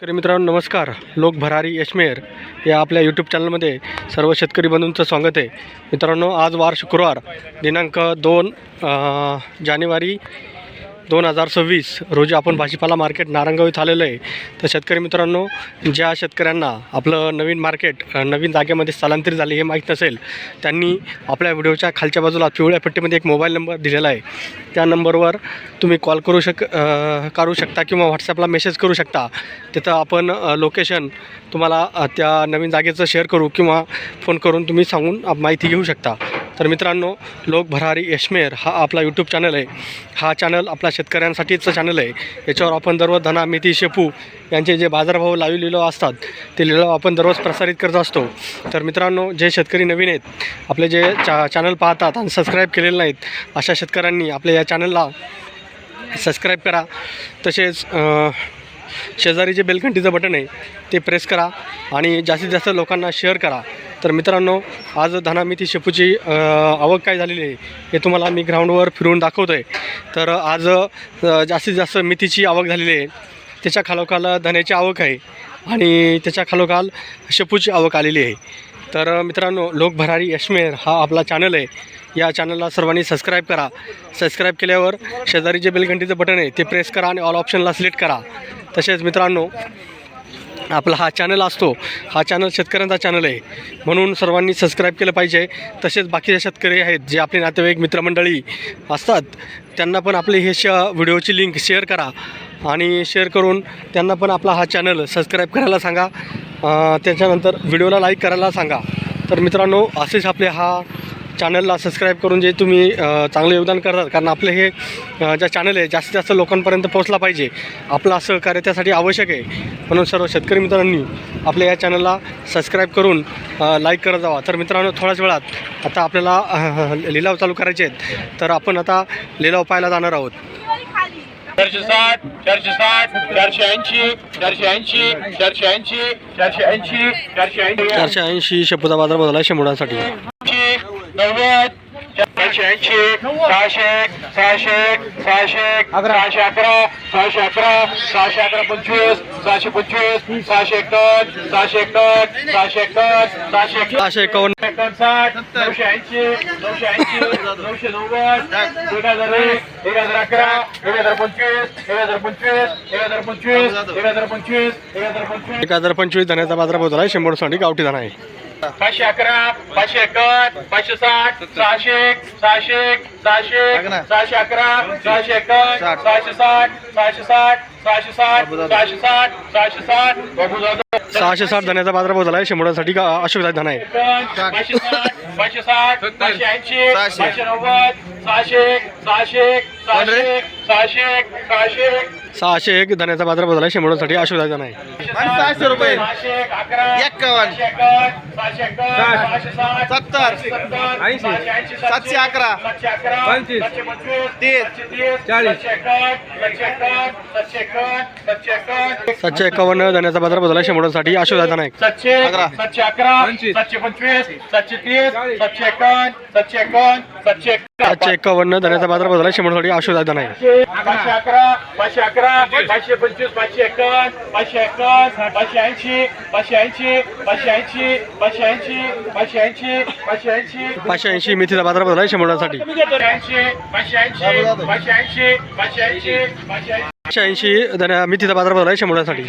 शेतकरी मित्रांनो नमस्कार. लोक भरारी यशमेर या आपल्या यूट्यूब चॅनलमध्ये सर्व शेतकरी बंधूंचं स्वागत आहे. मित्रांनो आज वार शुक्रवार दिनांक दोन जानेवारी दोन हजार सव्वीस रोजी आपण भाजीपाला मार्केट नारंगाव इथं आलेलं आहे. तर शेतकरी मित्रांनो ज्या शेतकऱ्यांना आपलं नवीन मार्केट नवीन जागेमध्ये स्थलांतरित झाले हे माहीत नसेल त्यांनी आपल्या व्हिडिओच्या खालच्या बाजूला पिवळ्या पट्टीमध्ये एक मोबाईल नंबर दिलेला आहे. त्या नंबरवर तुम्ही कॉल करू शक करू शकता किंवा व्हॉट्सॲपला मेसेज करू शकता. तिथं आपण लोकेशन तुम्हाला त्या नवीन जागेचं शेअर करू किंवा फोन करून तुम्ही सांगून माहिती घेऊ शकता. तर मित्रांनो लोक भरारी यशमेर हा आपला यूट्यूब चॅनल आहे. हा चॅनल आपला शेतकऱ्यांसाठीचं चॅनल आहे. याच्यावर आपण दररोज धना मेथी शेपू यांचे जे बाजारभाव लाईव्ह लिलाव असतात ते लिलाव आपण दररोज प्रसारित करत असतो. तर मित्रांनो जे शेतकरी नवीन आहेत आपले जे चा चॅनल पाहतात आणि सबस्क्राईब केलेले नाहीत अशा शेतकऱ्यांनी आपल्या या चॅनलला सबस्क्राईब करा. तसेच शेजारी जे बेलघंटीचं बटन आहे ते प्रेस करा आणि जास्तीत जास्त लोकांना शेअर करा. तर मित्रांनो आज धनामिती शेपूची आवक काय झालेली आहे हे तुम्हाला मी ग्राउंडवर फिरून दाखवतो आहे तर आज जास्तीत जास्त मिथीची आवक झालेली आहे. त्याच्या खालोखाल धन्याची आवक आहे आणि त्याच्या खालोखाल शेपूची आवक आलेली आहे. तर मित्रांनो लोकभरारी यशमेर हा आपला चॅनल आहे. या चॅनलला सर्वांनी सबस्क्राईब करा. सबस्क्राईब केल्यावर शेजारी जे बेलघंटीचं बटन आहे ते प्रेस करा आणि ऑल ऑप्शनला सिलेक्ट करा. तसेच मित्रांनो आपला हा चॅनल असतो. हा चॅनल शेतकऱ्यांचा चॅनल आहे. म्हणून सर्वांनी सबस्क्राईब केलं पाहिजे. तसेच बाकीचे शेतकरी आहेत जे आपले नातेवाईक मित्रमंडळी असतात त्यांना पण आपले हे श व्हिडिओची लिंक शेअर करा. आणि शेअर करून त्यांना पण आपला हा चॅनल सबस्क्राईब करायला सांगा. त्याच्यानंतर व्हिडिओला लाईक करायला सांगा. तर मित्रांनो असेच आपले हा चॅनलला सबस्क्राईब करून जे तुम्ही चांगलं योगदान करतात. कारण आपलं हे अ, जे चॅनल आहे जास्तीत जास्त लोकांपर्यंत पोहोचला पाहिजे. आपलं सहकार्य त्यासाठी आवश्यक आहे. म्हणून सर्व शेतकरी मित्रांनी आपल्या या चॅनलला सबस्क्राईब करून लाईक करत जावा. तर मित्रांनो थोड्याच वेळात आता आपल्याला लिलाव चालू करायचे आहेत. तर आपण आता लिलाव पाहायला जाणार आहोत. चारशे साठ चारशे साठ चारशे ऐंशी चारशे ऐंशी चारशे ऐंशी चारशे ऐंशी चारशे ऐंशी. चारशे ऐंशी शेपूचा बाजार बदला शंभरासाठी नव्वद चारशे ऐंशी सहाशे सहाशे सहाशे सहाशे अकरा सहाशे अकरा सहाशे अकरा पंचवीस सहाशे पंचवीस सहाशे एकावन्न सहाशे एकावन्न सहाशे एकावन्न सहाशे सहाशे एकावन्न. एकावन्न साठ नऊशे ऐंशी नऊशे ऐंशी नऊशे नव्वद एक हजार एक एक हजार अकरा एक हजार पंचवीस एक हजार पंचवीस एक हजार पंचवीस एक हजार पंचवीस एक हजार पंचवीस. एक हजार पंचवीस धण्याचा बाजार बदला आहे शंभरसाठी गावठी धणा आहे. पाचशे अकरा पाचशे एकावन्न पाचशे साठ सहाशे सहाशे सहाशे सहाशे अकरा सहाशे एकावन्न सहाशे साठ सहाशे साठ सहाशे साठ सहाशे साठ सहाशे साठ सहाशे साठ धण्याचा बाजार बदला आहे शंभरासाठी गा अशोक धणा आहे पाचशे साठ पाचशे साठ पाचशे ऐंशी पाचशे नव्वद सहाशे सहाशे सहाशे सहाशे सहाशे सहाशे एक धण्याचा बाजार बदला अशोक धणा आहे सहाशे रुपये सत्तर. सत्तर ऐंशी. सातशे अकरा. पंचवीस. तीस. चाळीस. सातशे एकावन्न धण्याचा बाजार बदला अशोक धणा आहे सातशे अकरा. सातशे अकरा पंचवीस. सातशे पंचवीस सातशे तीस सातशे एकावन्न सातशे एकावन्न सातशे सातशे एकावन्न धण्याचा बाजार बदला शंभरासाठी अशोक धणा आहे पाचशे अकरा पाचशे अकरा पाचशे पंचवीस पाचशे एकावन्न पाचशे एकावन्न पाचशे ऐंशी पाचशे ऐंशी पाचशे ऐंशी पाचशे ऐंशी पाचशे ऐंशी पाचशे ऐंशी. पाचशे ऐंशी मेथीचा बाजार बदला आहे शंभरासाठी ऐंशी पाचशे ऐंशी पाचशे ऐंशी पाचशे ऐंशी पाचशे ऐंशी. पाचशे मेथीचा बाजार बदला आहे शंभरासाठी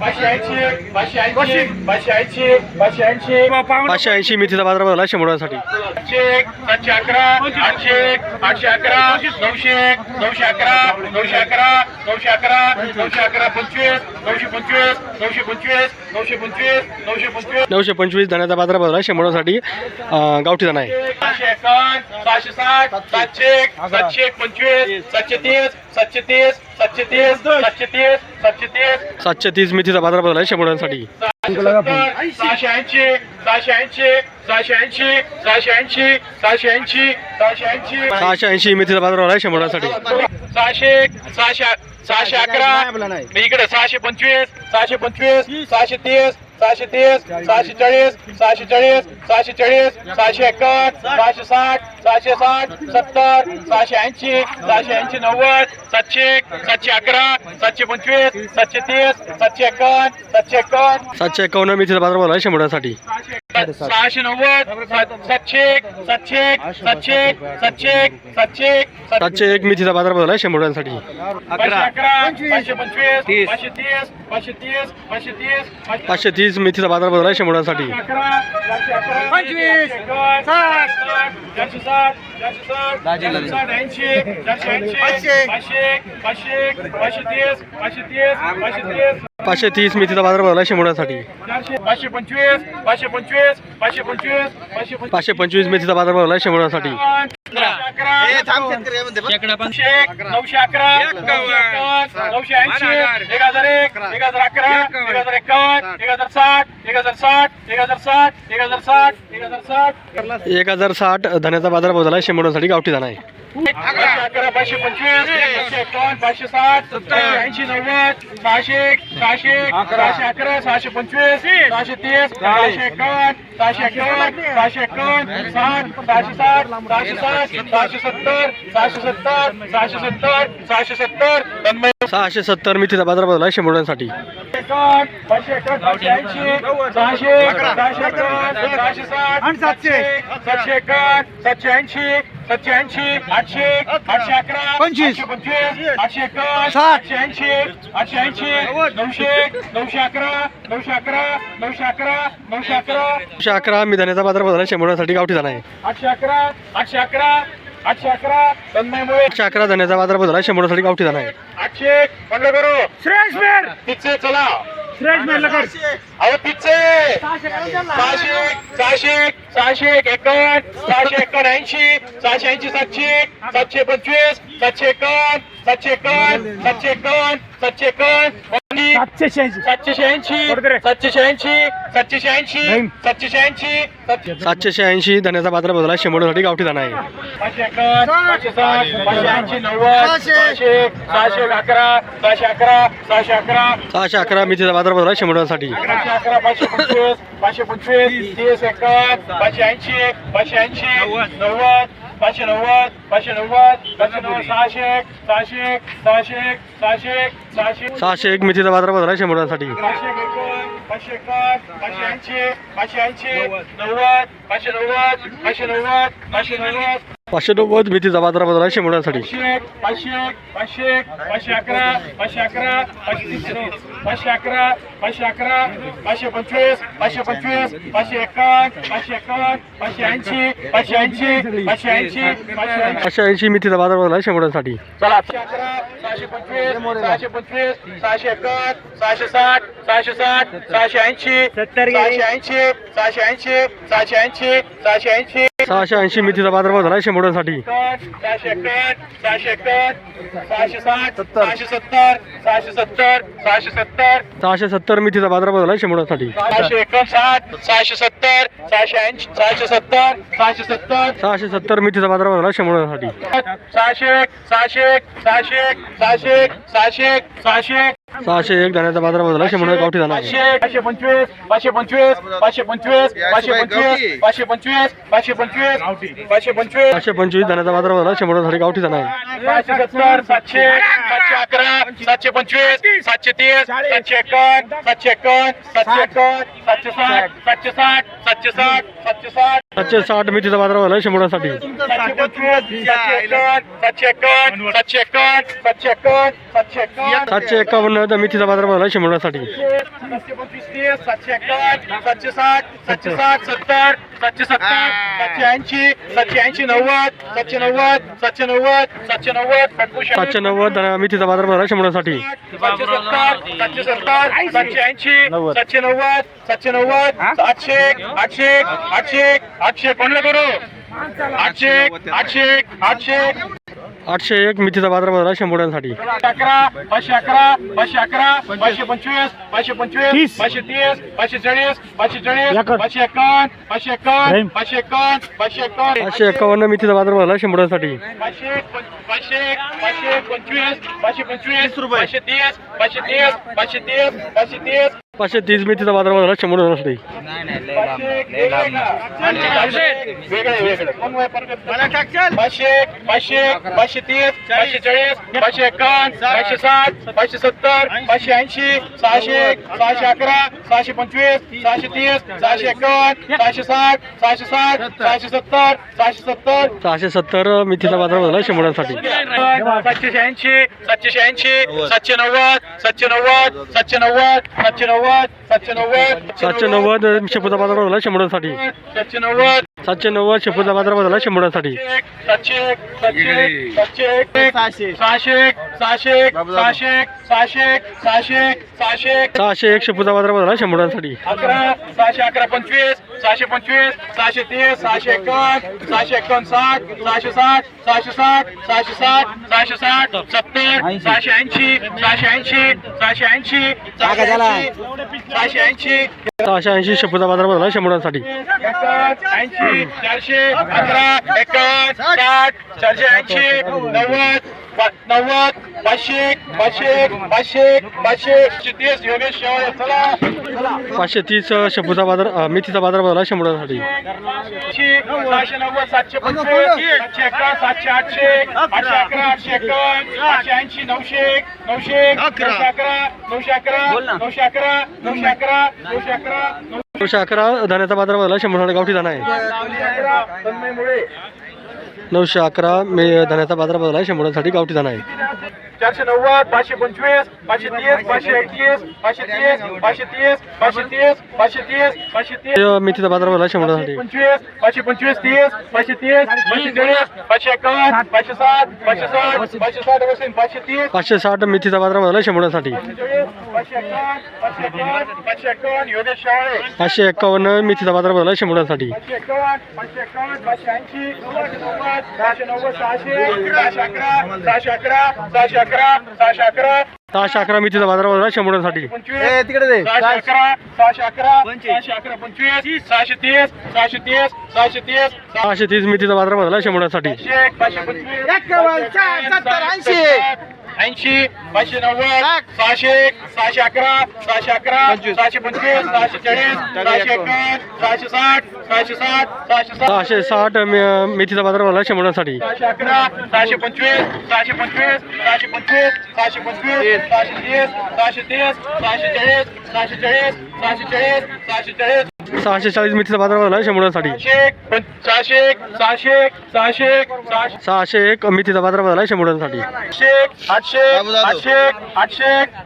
पाचशे ऐंशी पाचशे ऐंशी पाचशे पाचशे ऐंशी पाचशे ऐंशी मेथीचा बाजार बदला शंभरासाठी सातशे एक अकरा आठशे एक आठशे अकरा नऊशे एक नऊशे अकरा नऊशे अकरा नऊशे अकरा नऊशे अकरा पंचवीस नऊशे पंचवीस नऊशे पंचवीस नऊशे पंचवीस नऊशे पंचवीस नऊशे पंचवीस धण्याचा बाजार बदला शंभरासाठी गावठी धणा आहे पाचशे एकावन्न सहाशे साठ सातशे एक सातशे एक पंचवीस सातशे तीस सातशे तीस सातशे तीस सातशे तीस सातशे तीस सातशे तीस मेथीचा बाजार बदला आहे शंभरासाठी सहाशे ऐंशी सहाशे ऐंशी सहाशे ऐंशी सहाशे ऐंशी सहाशे ऐंशी सहाशे ऐंशी सहाशे ऐंशी मेथीचा बाजार बदला आहे शंभरासाठी सहाशे सहाशे सहाशे अकरा इकडे सहाशे पंचवीस सहाशे पंचवीस सहाशे तीस सहाशे तीस सहाशे चाळीस सहाशे चाळीस सहाशे चाळीस सहाशे एकावन्न सहाशे साठ सहाशे साठ सत्तर सहाशे ऐंशी सहाशे ऐंशी नव्वद सातशे सातशे अकरा सातशे पंचवीस सातशे तीस सातशे एकावन्न सातशे एकावन्न. सातशे एकावन्न मेथीचा बाजार बोला शंभरासाठी सहाशे नव्वद सात- सातशे एक, सातशे एक, सातशे एक, सातशे एक, सातशे एक, सात- सातशे एक मेथीचा बाजारभाव आहे शंभरासाठी पाचशे अकरा. पाचशे पंचवीस पाचशे तीस पाचशे तीस पाचशे तीस पाचशे तीस मेथीचा बाजारभाव आहे शंभरासाठी अकरा चारशे अकरा पंचवीस. साठ चारशे साठ. पाचशे तीस मेथीचा बाजार भरला शिमोड्यासाठी पाचशे पंचवीस पाचशे पंचवीस पाचशे पंचवीस पाचशे पंचवीस. बाजार भरला शिमोड्यासाठी नऊशे एक, नऊशे अकरा नऊशे ऐंशी एक हजार एक एक हजार अकरा एक हजार एकावन्न एक हजार साठ एक हजार साठ एक हजार साठ एक हजार साठ एक हजार साठ. एक हजार साठ धन्याचा बाजारभाव झाला शंभरासाठी गावठी धना आहे. अकरा. पाचशे पंचवीस पाचशे एकावन्न पाचशे साठ सत्तर. ऐंशी नव्वद सहाशे एक सहाशे एक, सहाशे अकरा सहाशे पंचवीस सहाशे तीस सहाशे एकावन्न सहाशे एकावन्न सहाशे एकावन्न साठ सहाशे साठ सहाशे साठ. सहाशे सत्तर सहाशे सत्तर सहाशे सत्तर सहाशे सत्तर सहाशे सत्तर मी तिचा बाजार बदला शंभरांसाठी सातशे ऐंशी सातशे ऐंशी आठशे आठशे अकरा पंचवीस. पंचवीस आठशे एकावन्न सातशे ऐंशी आठशे ऐंशी नऊशे नऊशे अकरा नऊशे अकरा नऊशे अकरा नऊशे अकरा. एकशे अकरा मी धन्याचा झाला आहे शंभरासाठी गावठी धना आहे. आठशे अकरा आठशे अकरा आठशे अकरा तन्मयमुळे एकशे अकरा धन्याचा झाला आहे शंभरासाठी गावठी धना आहे. आठशे बंद करू. तिचे चला. अहो पिच्चे सहाशे सहाशे सहाशे एकावन्न सहाशे एकावन्न ऐंशी सहाशे ऐंशी सातशे सातशे पंचवीस सातशे एकावन्न सातशे एकावन्न सातशे एकावन्न सातशे एकावन्न सातशे शहाऐंशी. सातशे शहाऐंशी सातशे शहाऐंशी सातशे शहाऐंशी सातशे सातशे ऐंशी धन्याचा झाला आहे शंभरासाठी गावठी धना आहे. पाचशे एकावन्न पाचशे साठ पाचशे ऐंशी नव्वद सहाशे. सहाशे अकरा सहाशे अकरा सहाशे अकरा. सहाशे अकरा मेथीचा बाजारभाव झाला आहे शंभरासाठी पाचशे अकरा पाचशे पंचवीस पाचशे पंचवीस तीस एकावन्न पाचशे ऐंशी पाचशे ऐंशी नव्वद. पाचशे नव्वद पाचशे नव्वद पाचशे नव्वद सहाशे सहाशे सहाशे सहाशे सहाशे सहाशे एक मेथीचा झाला आहे शंभरासाठी पाचशे एकावन्न पाचशे एकावन्न पाचशे ऐंशी पाचशे ऐंशी नव्वद पाचशे नव्वद पाचशे नव्वद पाचशे नव्वद. पाचशे नव्वद मेथीचा बाजारभाव झाला आहे शंभरासाठी पाचशे एक, पाचशे एक, पाचशे एक, पाचशे अकरा पाचशे अकरा पाचशे तीस पाचशे अकरा पाचशे अकरा पाचशे पंचवीस पाचशे पंचवीस पाचशे एकावन्न पाचशे एकावन्न पाचशे ऐंशी पाचशे ऐंशी पाचशे ऐंशी पाचशे ऐंशी पाचशे ऐंशी मेथीचा आहे चला सहाशे अकरा सहाशे पंचवीस सहाशे पंचवीस सहाशे एकावन्न सहाशे साठ सहाशे साठ सहाशे ऐंशी सहाशे ऐंशी सहाशे ऐंशी सहाशे ऐंशी सहाशे ऐंशी सहाशे ऐंशी मेथीचा बाजारभाव झाला शेंबोड्यांसाठी सहाशे सत्तर मेथीचा बाजारभाव झाला शेंबोड्यांसाठी सहाशे सत्तर सहाशे मेथीचा बाजारभाव झाला शेंबोड्यांसाठी सहाशे सहाशे सहाशे सहाशे सहाशे सहाशे सहाशे एक धन्याचा झाला आहे शंभर गावठी धना पाचशे पाचशे पंचवीस पाचशे पंचवीस पाचशे पंचवीस पाचशे पंचवीस पाचशे पंचवीस पाचशे पंचवीस पाचशे पंचवीस. पाचशे पंचवीस धन्याचा बाजारभाव झाला आहे शंभरासाठी गावठी धना सातशे सत्तर सातशे सातशे अकरा सातशे पंचवीस सातशे तीस सातशे एकावन्न सातशे एकावन्न सातशे एकावन्न सातशे साठ सातशे साठ सातशे साठ सातशे साठ. सातशे साठ मेथीचा बाजारभाव झाला शंभरासाठी सातशे पंचवीस सातशे एकावन्न सातशे एकावन्न सातशे एकावन्न सातशे एकावन्न एकावन्न मेथीचा बाजारभाव झाला आहे शंभरासाठी सातशे पंचवीस तीस सातशे एकावन्न सातशे साठ सातशे साठ सत्तर सातशे सत्तर सातशे ऐंशी सातशे ऐंशी नव्वद सातशे नव्वद सातशे नव्वद सातशे नव्वद सातशे नव्वद मेथीचा बाजारभाव झाला आहे शंभरासाठी सातशे सत्तर सातशे सत्तर सातशे ऐंशी सातशे नव्वद सातशे नव्वद आठशे आठशे आठशे एक, आठशे कोणलं करू आठशे आठशे आठशे. आठशे एक मेथीचा बाजारभाव झाला आहे शंभरासाठी अकरा पाचशे अकरा पाचशे अकरा पाचशे पंचवीस पाचशे पंचवीस पाचशे तीस पाचशे चाळीस पाचशे चाळीस पाचशे एकावन्न पाचशे एकावन्न पाचशे एकावन्न पाचशे एकावन्न. पाचशे एकावन्न मेथीचा बाजारभाव झाला आहे शंभरासाठी पाचशे पाचशे पाचशे पंचवीस पाचशे पंचवीस पाचशे तीस पाचशे तीस पाचशे तीस पाचशे तीस. पाचशे तीस मेथीचा बाजारभाव झाला शंभर वेगळे वेगळे पाचशे पाचशे पाचशे तीस पाचशे चाळीस पाचशे एकावन्न पाचशे साठ पाचशे सत्तर पाचशे ऐंशी सहाशे सहाशे अकरा सहाशे पंचवीस सहाशे तीस सहाशे एकावन्न सहाशे साठ सहाशे साठ सहाशे सत्तर सहाशे सत्तर. सहाशे सत्तर मेथीचा बाजारभाव झाला शंभरांसाठी. सातशे शहाऐंशी सातशे शहाऐंशी सातशे नव्वद सातशे नव्वद सातशे नव्वद सातशे नव्वद नव्वद सातशे नव्वद सातशे नव्वद शंभरसाठी सातशे नव्वद सातशे नव्वद शेपूचा बाजार बदला शिंबोड्यासाठी सहाशे एक शेपूचा बाजार बदला शिंबोड्यांसाठी अकरा सहाशे अकरा पंचवीस सहाशे पंचवीस सहाशे तीस सहाशे एकावन्न सहाशे एकोणसाठ सहाशे साठ सहाशे साठ सहाशे साठ सहाशे साठ सत्तर सहाशे ऐंशी सहाशे ऐंशी सहाशे ऐंशी सहाशे ऐंशी सहाशे ऐंशी शेपूचा बाजार बदला शिंबोड्यांसाठी ऐंशी चारशे अकरा एकावन्न साठ चारशे ऐंशी नव्वद नव्वद पाचशे पाचशे पाचशे पाचशे तीस योगेश पाचशे तीस शेपूचा बाजार मेथीचा बाजारभाव झाला शंभरांसाठी सहाशे नव्वद सातशे पंचवीस सातशे अकरा सातशे आठशे आठशे अकरा आठशे एकावन्न आठशे ऐंशी नऊशे एक, नऊशे एक, नऊशे अकरा नऊशे अकरा नऊशे अकरा नऊशे अकरा नऊशे अकरा नऊशे अकरा धान्याचा बाजार बदला शंभर साठ गावठी धाना आहे. नऊशे अकरा मे धान्याचा बाजार बदला शंभरसाठी गावठी धाना आहे. चारशे नव्वद पाचशे पंचवीस पाचशे तीस पाचशे एकतीस पाचशे तीस पाचशे तीस पाचशे तीस पाचशे तीस पाचशे तीस. मेथीचा शंभरांसाठी पंचवीस पाचशे पंचवीस तीस पाचशे तीस पाचशे चाळीस पाचशे एकावन्न पाचशे साठ पाचशे साठ पाचशे साठ बसेल पाचशे तीस. पाचशे साठ मेथीचा बाजारभाव झाला शंभरांसाठी पाचशे एकावन्न मेथीचा बाजारभाव झाला शंभरांसाठी पाचशे एकावन्न पाचशे ऐंशी सहाशे नव्वद सहाशे नव्वद सहाशे सहाशे अकरा सहाशे अकरा सहाशे अकरा सहाशे अकरा. सहाशे अकरा झाला शंभरांसाठी. पंचवीस. तिकडे सहाशे अकरा सहाशे अकरा सहाशे अकरा पंचवीस. सहाशे तीस सहाशे तीस सहाशे तीस सहाशे तीस शंभरांसाठी. पाचशे एक, पाचशे पंचवीस ऐंशी. ऐंशी पाचशे नव्वद सहाशे एक, सहाशे अकरा सहाशे अकरा सहाशे पंचवीस सहाशे चाळीस सहाशे एकावन्न सहाशे साठ सहाशे साठ सहाशे साठ. सहाशे साठ मेथीचा बाजारभाव झाला शंभरांसाठी सहाशे अकरा सहाशे पंचवीस सहाशे पंचवीस सहाशे पंचवीस सहाशे पंचवीस सहाशे तीस सहाशे तीस सहाशे चाळीस सहाशे चाळीस सहाशे चाळीस सहाशे चाळीस. सहाशे चाळीस मेथीचा बाजारभाव झाला शंभरांसाठी सहाशे एक, सहाशे एक, सहाशे एक, सहाशे एक, सहाशे सहाशे एक मेथीचा आठशे आठशे आठशे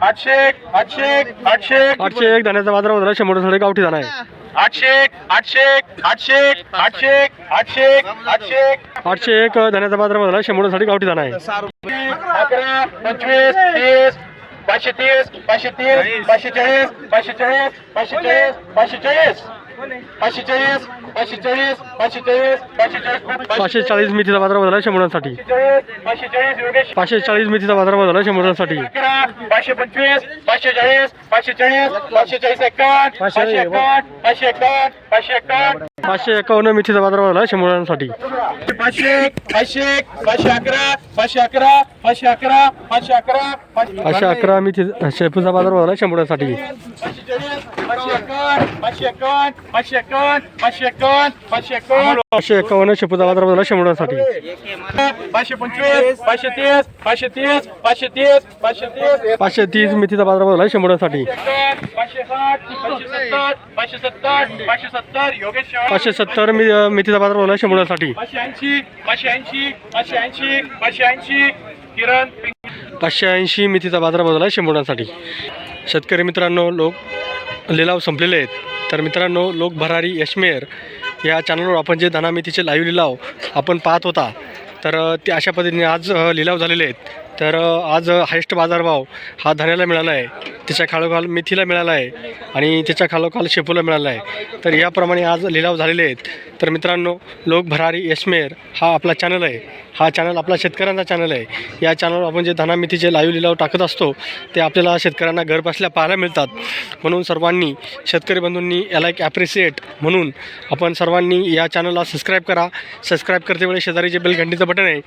आठशे आठशे आठशे एक, आठशे एक, धान्याचा बाजारभाव झाला शंभरांसाठी गावठी दाना आहे. आठशे एक, आठशे एक, आठशे एक, आठशे एक, आठशे एक, आठशे एक, आठशे एक धान्याचा बाजारभाव झाला शंभरांसाठी गावठी दाना आहे. अकरा पंचवीस तीस पाचशे तीस पाचशे तीस पाचशे चाळीस पाचशे चाळीस पाचशे चाळीस पाचशे चाळीस पाचशे चाळीस पाचशे चाळीस पाचशे चाळीस पाचशे चाळीस पाचशे चाळीस मेथीचा बाजारभाव झाला शंभरांसाठी. पाचशे चाळीस योगेश. पाचशे चाळीस मेथीचा बाजारभाव झाला शंभरांसाठी पाचशे पंचवीस पाचशे चाळीस पाचशे चाळीस पाचशे चाळीस एकावन्न पाचशे एकावन्न पाचशे एकावन्न पाचशे एकावन्न. पाचशे एकावन्न मेथीचा बाजारभाव झाला शंभरांसाठी. पाचशे पाचशे पाचशे अकरा पाचशे अकरा पाचशे अकरा पाचशे अकरा पाचशे अकरा. मेथी शेपूचा बाजारभाव झाला शंभरांसाठी. पाचशे एकावन्न शपथ आला शंभरासाठी पाचशे पंचवीस पाचशे तीस पाचशे तीस पाचशे तीस पाचशे तीस. पाचशे तीस मेथीचा बाजार बदलला शंभरासाठी पाचशे सत्तर मेथीचा बाजार बदलला शंभरासाठी पाचशे पाचशे ऐंशी पाचशे ऐंशी पाचशे ऐंशी किरण पाचशे ऐंशी मेथीचा बाजार शेतकरी मित्रांनो लोक लिलाव संपलेले आहेत. तर मित्रांनो लोक भरारी यशमेर या चॅनलवर आपण जे धनामितीचे लाईव्ह लिलाव आपण पाहत होता. तर ते अशा पद्धतीने आज लिलाव झालेले आहेत. तर आज हायेस्ट बाजारभाव हा धन्याला मिळाला आहे. त्याच्या खालोखाल मेथीला मिळाला आहे आणि त्याच्या खालोखाल शेपूला मिळाला आहे. तर याप्रमाणे आज लिलाव झालेले आहेत. तर मित्रांनो लोक भरारी यशमेर हा आपला चॅनल आहे. हा चॅनल आपला शेतकऱ्यांचा चॅनल आहे. या चॅनलवर आपण जे धना मेथीचे लाईव्ह लिलाव टाकत असतो ते आपल्याला शेतकऱ्यांना घर बसल्या पाहायला मिळतात. म्हणून सर्वांनी शेतकरी बंधूंनी याला एक ॲप्रिसिएट म्हणून आपण सर्वांनी या चॅनलला सबस्क्राईब करा. सबस्क्राईब करते वेळी शेजारी जे बेल घंटीचं बटन आहे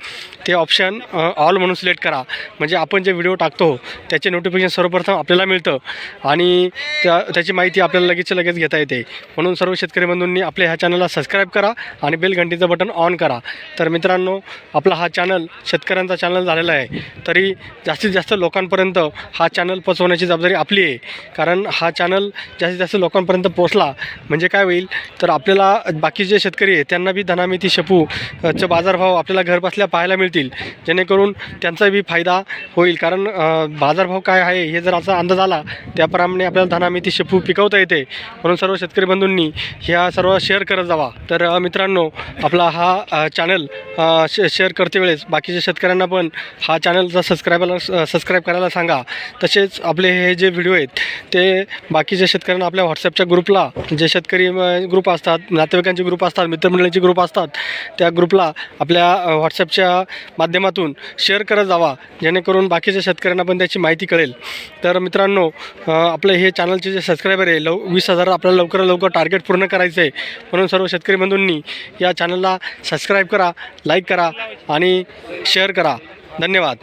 ते ऑप्शन ऑल म्हणून सिलेक्ट करा. म्हणजे आपण जे व्हिडिओ टाकतो त्याचे नोटिफिकेशन सर्वप्रथम आपल्याला मिळतं आणि त्या त्याची माहिती आपल्याला लगेच लगेच घेता येते. म्हणून सर्व शेतकरी बंधूंनी आपल्या ह्या चॅनलला सबस्क्राईब करा आणि बेल घंटीचं बटन ऑन करा. तर मित्रांनो आपला हा चॅनल शेतकऱ्यांचा चॅनल झालेला आहे. तरी जास्तीत जास्त लोकांपर्यंत हा चॅनल पोचवण्याची जबाबदारी आपली आहे. कारण हा चॅनल जास्तीत जास्त लोकांपर्यंत पोचला म्हणजे काय होईल? तर आपल्याला बाकीचे शेतकरी आहे त्यांना बी धनामिती शेपू चे बाजारभाव आपल्याला घरबसल्या पाहायला मिळतील. जेणेकरून त्यांचा बी फायदा होईल. कारण बाजारभाव काय आहे हे जर असा अंदाज आला त्याप्रमाणे आपल्याला धनामिती शेपू पिकवता येते. म्हणून सर्व शेतकरी बंधूंनी ह्या सर्व शेअर करत जावा. तर मित्रांनो आपला हा चॅनल शे शेअर करते वेळेस बाकीच्या शेतकऱ्यांना पण हा चॅनलचा सबस्क्रायबरला सबस्क्राईब करायला सांगा. तसेच आपले हे जे व्हिडिओ आहेत ते बाकीच्या शेतकऱ्यांना आपल्या व्हॉट्सअपच्या ग्रुपला जे शेतकरी ग्रुप असतात नातेवाईकांचे ग्रुप असतात मित्रमंडळींचे ग्रुप असतात त्या ग्रुपला आपल्या व्हॉट्सअपच्या माध्यमातून शेअर करत जावा. जेणेकरून बाकीच्या शेतकऱ्यांना पण त्याची माहिती कळेल. तर मित्रांनो आपले हे चॅनलचे जे सबस्क्रायबर आहे लव वीस हजार आपल्याला लवकरात लवकर टार्गेट पूर्ण करायचं आहे म्हणून सर्व शेतकरी बंधूंनी या चॅनलला सबस्क्राईब करा लाईक करा आणि शेअर करा. धन्यवाद.